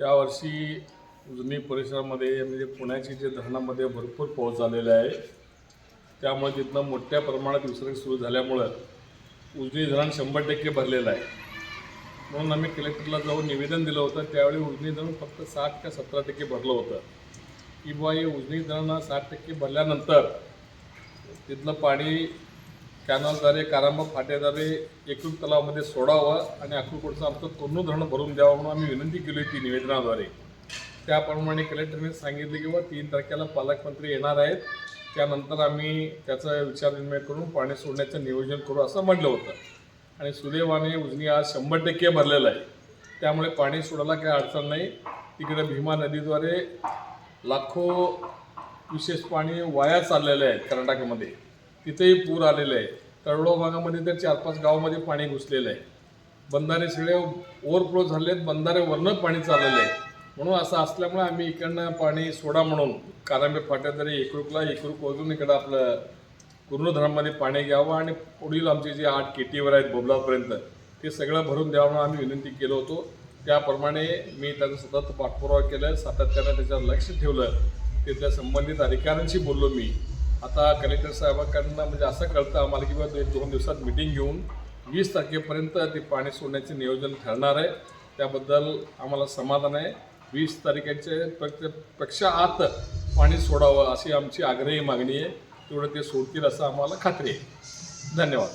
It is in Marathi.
यावर्षी उजनी परिसरामध्ये म्हणजे पुण्याची जे धरणामध्ये भरपूर पाऊस झालेला आहे. त्यामुळे तिथनं मोठ्या प्रमाणात विसर्ग सुरू झाल्यामुळं उजनी धरण शंभर टक्के भरलेलं आहे. म्हणून आम्ही कलेक्टरला जाऊन निवेदन दिलं होतं. त्यावेळी उजनी धरण फक्त साठ का सतरा टक्के भरलं होतं. की बुवा हे उजनी धरण साठ टक्के भरल्यानंतर तिथलं पाणी कॅनलद्वारे कारंब फाट्याद्वारे एकूण तलावामध्ये सोडावं आणि अक्कलकोटचं आमचं तोरणू धरण भरून द्यावं म्हणून आम्ही विनंती केली होती निवेदनाद्वारे. त्याप्रमाणे कलेक्टरने सांगितले की बा तीन तारखेला पालकमंत्री येणार आहेत. त्यानंतर आम्ही त्याचा विचारविनिमय करून पाणी सोडण्याचं नियोजन करू असं म्हटलं होतं. आणि सुदैवाने उजनी आज शंभर टक्के भरलेलं आहे. त्यामुळे पाणी सोडायला काही अडचण नाही. तिकडे भीमा नदीद्वारे लाखो विशेष पाणी वाया चाललेले आहेत कर्नाटकमध्ये. तिथेही पूर आलेले आहे. तळोळ भागामध्ये तर चार पाच गावामध्ये पाणी घुसलेलं आहे. बंधारे सगळे ओव्हरफ्लो झाले आहेत. बंधारे वरनं पाणी चाललेलं आहे. म्हणून असं असल्यामुळे आम्ही इकडनं पाणी सोडा म्हणून कारांबे फाट्यात जरी एकरूकला एकरूक वाजून इकडं आपलं पूर्ण पाणी घ्यावं आणि पुढील आमचे जे आठ केटीवर आहेत बोबलापर्यंत ते सगळं भरून द्यावं म्हणून आम्ही विनंती केलो होतो. त्याप्रमाणे मी त्याचा सतत पाठपुरावा केला. सातत्यानं त्याच्यावर लक्ष ठेवलं. तिथल्या संबंधित अधिकाऱ्यांशी बोललो मी. आता कलेक्टर साहेबांकडनं म्हणजे असं कळतं आम्हाला की बाबा एक दोन दिवसात मिटिंग घेऊन वीस तारखेपर्यंत ते पाणी सोडण्याचे नियोजन ठरणार आहे. त्याबद्दल आम्हाला समाधान आहे. वीस तारखेचे पेक्षा आत पाणी सोडावं अशी आमची आग्रही मागणी आहे. तेवढं ते सोडतील असं आम्हाला खात्री आहे. धन्यवाद.